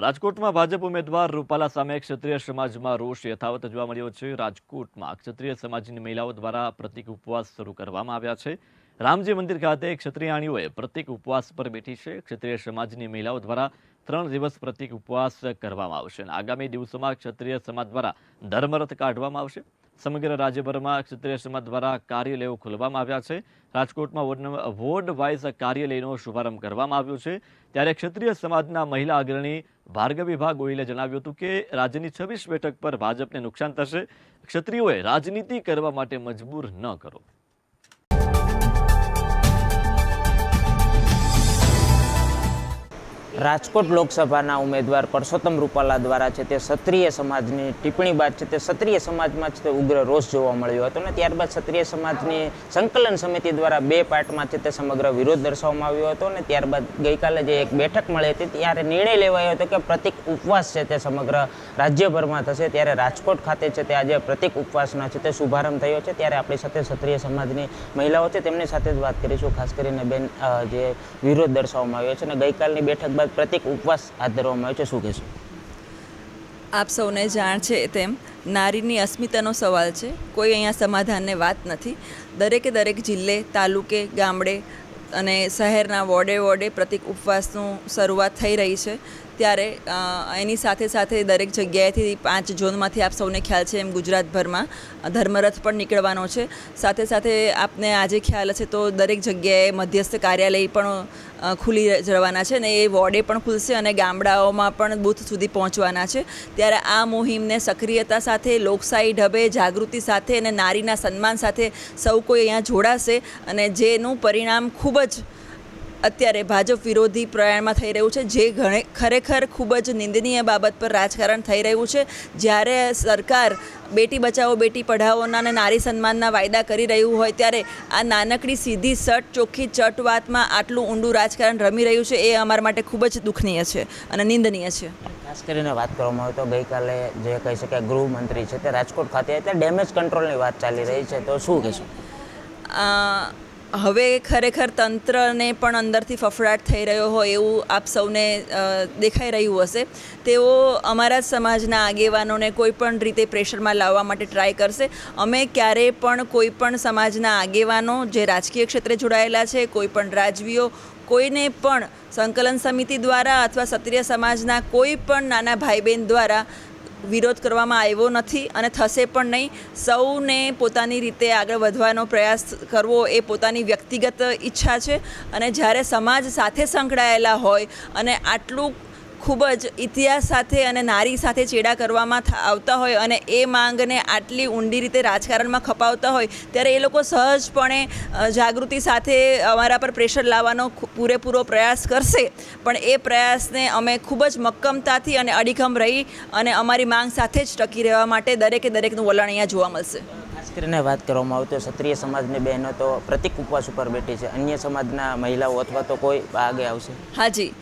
રાજકોટમાં ભાજપ ઉમેદવાર રૂપાલા સામે ક્ષત્રિય સમાજમાં રોષ યથાવત જોવા મળ્યો છે. રાજકોટમાં ક્ષત્રિય સમાજની મહિલાઓ દ્વારા પ્રતિક ઉપવાસ શરૂ કરવામાં આવ્યા છે. રામજી મંદિર ખાતે ક્ષત્રિયાણીઓએ પ્રતિક ઉપવાસ પર બેઠી છે. ક્ષત્રિય સમાજની મહિલાઓ દ્વારા ત્રણ દિવસ પ્રતિક ઉપવાસ કરવામાં આવશે અને આગામી દિવસોમાં ક્ષત્રિય સમાજ દ્વારા ધર્મરથ કાઢવામાં આવશે. સમગ્ર રાજ્યભરમાં ક્ષત્રિય સમાજ દ્વારા કાર્યાલયો ખોલવામાં આવ્યા છે. રાજકોટમાં વોર્ડ વોર્ડ વાઇઝ કાર્યાલયનો શુભારંભ કરવામાં આવ્યો છે. ત્યારે ક્ષત્રિય સમાજના મહિલા અગ્રણી ભાર્ગવીભા ગોહિલે જણાવ્યું હતું કે રાજ્યની છવ્વીસ બેઠક પર ભાજપને નુકસાન થશે. ક્ષત્રિયોએ રાજનીતિ કરવા માટે મજબૂર ન કરો. રાજકોટ લોકસભાના ઉમેદવાર પરસોત્તમ રૂપાલા દ્વારા છે તે ક્ષત્રિય સમાજની ટિપ્પણી બાદ છે તે ક્ષત્રિય સમાજમાં છે તે ઉગ્ર રોષ જોવા મળ્યો હતો અને ત્યારબાદ ક્ષત્રિય સમાજની સંકલન સમિતિ દ્વારા બે પાર્ટમાં છે તે સમગ્ર વિરોધ દર્શાવવામાં આવ્યો હતો અને ત્યારબાદ ગઈકાલે જે એક બેઠક મળી હતી ત્યારે નિર્ણય લેવાયો હતો કે પ્રતિક ઉપવાસ છે તે સમગ્ર રાજ્યભરમાં થશે. ત્યારે રાજકોટ ખાતે છે તે આજે પ્રતિક ઉપવાસનો છે તે શુભારંભ થયો છે. ત્યારે આપણી સાથે ક્ષત્રિય સમાજની મહિલાઓ છે તેમની સાથે જ વાત કરીશું, ખાસ કરીને બેન જે વિરોધ દર્શાવવામાં આવ્યો છે અને ગઈકાલની બેઠક બાદ પ્રતિક ઉપવાસ હાથ ધરવામાં આવ્યો છે, શું કહેશો? આપ સૌને જાણ છે તેમ, નારીની અસ્મિતાનો સવાલ છે. કોઈ અહીંયા સમાધાનને વાત નથી. દરેકે દરેક જિલ્લે, તાલુકે, ગામડે અને શહેરના વોર્ડે વોર્ડે પ્રતિક ઉપવાસનું શરૂઆત થઈ રહી છે. ત્યારે એની સાથે સાથે દરેક જગ્યાએથી પાંચ ઝોનમાંથી આપ સૌને ખ્યાલ છે એમ ગુજરાતભરમાં ધર્મરથ પણ નીકળવાનો છે. સાથે સાથે આપને આજે ખ્યાલ હશે તો દરેક જગ્યાએ મધ્યસ્થ કાર્યાલય પણ ખુલી જવાના છે ને એ વોર્ડે પણ ખુલશે અને ગામડાઓમાં પણ બૂથ સુધી પહોંચવાના છે. ત્યારે આ મુહિમને સક્રિયતા સાથે, લોકશાહી ઢબે, જાગૃતિ સાથે અને નારીના સન્માન સાથે સૌ કોઈ અહીંયા જોડાશે અને જેનું પરિણામ ખૂબ જ અત્યારે ભાજપ વિરોધી પ્રયાણમાં થઈ રહ્યું છે જે ઘણે ખરેખર ખૂબ જ નિંદનીય બાબત પર રાજકારણ થઈ રહ્યું છે. જ્યારે સરકાર બેટી બચાવો બેટી પઢાઓના અને નારી સન્માનના વાયદા કરી રહ્યું હોય ત્યારે આ નાનકડી સીધી સટ ચોખ્ખી ચટ વાતમાં આટલું ઊંડું રાજકારણ રમી રહ્યું છે એ અમારા માટે ખૂબ જ દુઃખનીય છે અને નિંદનીય છે. ખાસ કરીને વાત કરવામાં આવે તો ગઈકાલે જે કહી શકાય ગૃહમંત્રી છે તે રાજકોટ ખાતે ડેમેજ કંટ્રોલની વાત ચાલી રહી છે તો શું કહેશો? હવે ખરેખર તંત્રને પણ અંદરથી ફફડાટ થઈ રહ્યો હોય એવું આપ સૌને દેખાઈ રહ્યું હશે. તેઓ અમારા સમાજના આગેવાનોને કોઈ પણ રીતે પ્રેશરમાં લાવવા માટે ટ્રાય કરશે. અમે ક્યારેય પણ કોઈ પણ સમાજના આગેવાનો જે રાજકીય ક્ષેત્રે જોડાયેલા છે, કોઈ પણ રાજવીઓ, કોઈને પણ સંકલન સમિતિ દ્વારા અથવા ક્ષત્રિય સમાજના કોઈ પણ નાના ભાઈ બહેન દ્વારા વિરોધ કરવામાં આવ્યો નથી અને થશે પણ નહીં. સૌને પોતાની રીતે આગળ વધવાનો પ્રયાસ કરવો એ પોતાની વ્યક્તિગત ઈચ્છા છે. અને જ્યારે સમાજ સાથે સંકળાયેલા હોય અને આટલું ખૂબ જ ઇતિહાસ સાથે અને નારી સાથે ચેડા કરવામાં આવતા હોય અને એ માંગને આટલી ઊંડી રીતે રાજકારણમાં ખપાવતા હોય, ત્યારે એ લોકો સહજપણે જાગૃતિ સાથે અમારા પર પ્રેશર લાવવાનો પૂરેપૂરો પ્રયાસ કરશે. પણ એ પ્રયાસને અમે ખૂબ જ મક્કમતાથી અને અડીખમ રહી અને અમારી માંગ સાથે જ ટકી રહેવા માટે દરેકે દરેકનું વલણ અહીંયા જોવા મળશે. ખાસ કરીને વાત કરવામાં આવે તો ક્ષત્રિય સમાજની બહેનો તો પ્રતિક ઉપવાસ ઉપર બેઠી છે. અન્ય સમાજના મહિલાઓ અથવા તો કોઈ આગે આવશે? હાજી.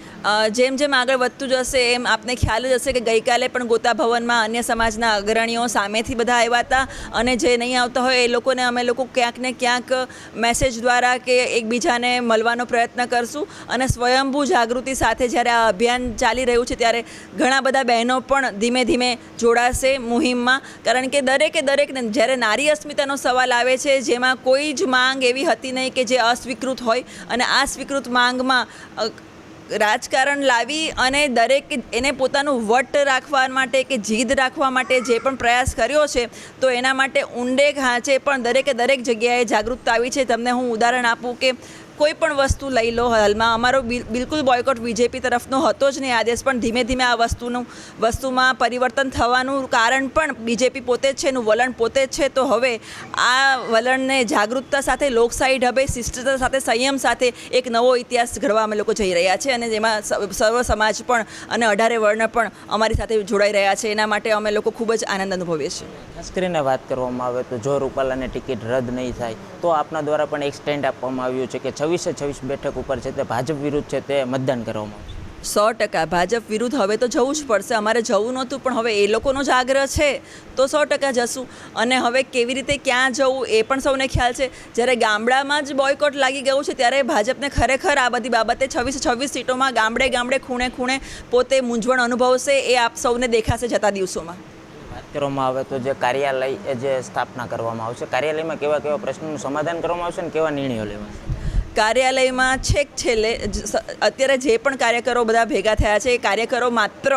જેમ જેમ આગળ વધતું જશે એમ આપને ખ્યાલ જ હશે કે ગઈકાલે પણ ગોતા ભવનમાં અન્ય સમાજના અગ્રણીઓ સામેથી બધા આવ્યા હતા અને જે નહીં આવતા હોય એ લોકોને અમે લોકો ક્યાંક ને ક્યાંક મેસેજ દ્વારા કે એકબીજાને મળવાનો પ્રયત્ન કરશું અને સ્વયંભૂ જાગૃતિ સાથે જ્યારે આ અભિયાન ચાલી રહ્યું છે ત્યારે ઘણા બધા બહેનો પણ ધીમે ધીમે જોડાશે મુહિમમાં. કારણ કે દરેકે દરેકને જ્યારે નારી અસ્મિતાનો સવાલ આવે છે, જેમાં કોઈ જ માંગ એવી હતી નહીં કે જે અસ્વીકૃત હોય અને આ સ્વીકૃત માંગમાં રાજકારણ લાવી અને દરેક એને પોતાનું વટ રાખવા માટે કે જીદ રાખવા માટે જે પણ પ્રયાસ કર્યો છે, તો એના માટે ઊંડે ખાંચે પણ દરેકે દરેક જગ્યાએ જાગૃતતા આવી છે. તમને હું ઉદાહરણ આપું કે કોઈ પણ વસ્તુ લઈ લો હાલમાં. અમારો બિલ- બિલકુલ બોયકોટ બીજેપી તરફનો હતો જ નહીં. આદેશ પણ ધીમે ધીમે આ વસ્તુનું, વસ્તુમાં પરિવર્તન થવાનું કારણ પણ બીજેપી પોતે જ છે, એનું વલણ પોતે જ છે. તો હવે આ વલણને જાગૃતતા સાથે લોકશાહી ઢબે શિષ્ટતા સાથે, સંયમ સાથે એક નવો ઇતિહાસ ઘડવા અમે લોકો જઈ રહ્યા છે. અને જેમાં સર્વ સમાજ પણ અને અઢારે વર્ણ પણ અમારી સાથે જોડાઈ રહ્યા છે. એના માટે અમે લોકો ખૂબ જ આનંદ અનુભવીએ છીએ. ખાસ કરીને વાત કરવામાં આવે તો જો રૂપાલાને ટિકિટ રદ નહીં થાય, તો આપના દ્વારા પણ એક સ્ટેન્ડ આપવામાં આવ્યું છે કે છવ્વીસે છવ્વીસ બેઠક ઉપર છે તે ભાજપ વિરુદ્ધ છે તે મતદાન કરવામાં આવશે. સો ટકા. ભાજપ વિરુદ્ધ હવે તો જવું જ પડશે. અમારે જવું નહોતું પણ હવે એ લોકોનો જ આગ્રહ છે. તો સો ટકા જશું. અને હવે કેવી રીતે ક્યાં જવું એ પણ સૌને ખ્યાલ છે. જ્યારે ગામડામાં જ બોયકોટ લાગી ગયું છે ત્યારે ભાજપને ખરેખર આ બધી બાબતે છવ્વીસ છવ્વીસ સીટોમાં ગામડે ગામડે ખૂણે ખૂણે પોતે મૂંઝવણ અનુભવશે એ આપ સૌને દેખાશે જતા દિવસોમાં. વાત કરવામાં આવે તો જે કાર્યાલય જે સ્થાપના કરવામાં આવશે કાર્યાલયમાં કેવા કેવા પ્રશ્નોનું સમાધાન કરવામાં આવશે અને કેવા નિર્ણયો લેવાશે કાર્યાલયમાં છેક છેલ્લે અત્યારે જે પણ કાર્યકરો બધા ભેગા થયા છે, એ કાર્યકરો માત્ર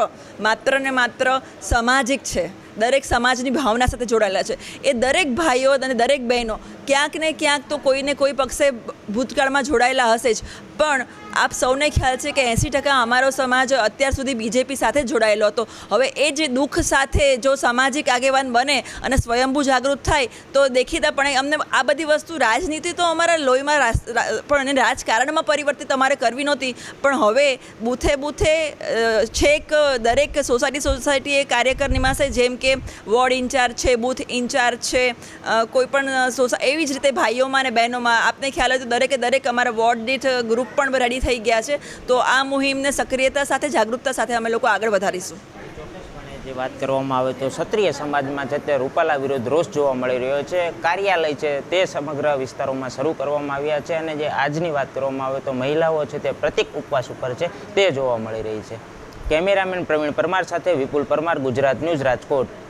માત્ર ને માત્ર સામાજિક છે. દરેક સમાજની ભાવના સાથે જોડાયેલા છે. એ દરેક ભાઈઓ અને દરેક બહેનો ક્યાંક ને ક્યાંક તો કોઈને કોઈ પક્ષે ભૂતકાળમાં જોડાયેલા હશે જ. પણ આપ સૌને ખ્યાલ છે કે એંસી ટકા અમારો સમાજ અત્યાર સુધી બીજેપી સાથે જોડાયેલો હતો. હવે એ જે દુઃખ સાથે જો સામાજિક આગેવાન બને અને સ્વયંભૂ જાગૃત થાય, તો દેખીતાપણે અમને આ બધી વસ્તુ રાજનીતિ તો અમારા લોહીમાં પણ અને રાજકારણમાં પરિવર્તિત અમારે કરવી નહોતી. પણ હવે બૂથે બૂથે છેક દરેક સોસાયટી સોસાયટી એ કાર્યકર નિમાશે જેમ કે વોર્ડ ઇન્ચાર્જ છે, બૂથ ઇન્ચાર્જ છે કોઈપણ સોસાય સોસા, એવી જ રીતે ભાઈઓમાં અને બહેનોમાં. આપને ખ્યાલ હોય તો દરેકે દરેક અમારા વોર્ડ દીઠ ગ્રુપ પણ રેડી થઈ ગયા છે. તો આ મુહિમને સક્રિયતા સાથે, જાગૃતતા સાથે અમે લોકો આગળ વધારીશું. જે વાત કરવામાં આવે તો ક્ષત્રિય સમાજમાં છે તે રૂપાલા વિરુદ્ધ રોષ જોવા મળી રહ્યો છે. કાર્યાલય છે તે સમગ્ર વિસ્તારોમાં શરૂ કરવામાં આવ્યા છે અને જે આજની વાત કરવામાં આવે તો મહિલાઓ છે તે પ્રતિક ઉપવાસ ઉપર છે તે જોવા મળી રહી છે. કેમેરામેન પ્રવીણ પરમાર સાથે વિપુલ પરમાર, ગુજરાત ન્યૂઝ રાજકોટ.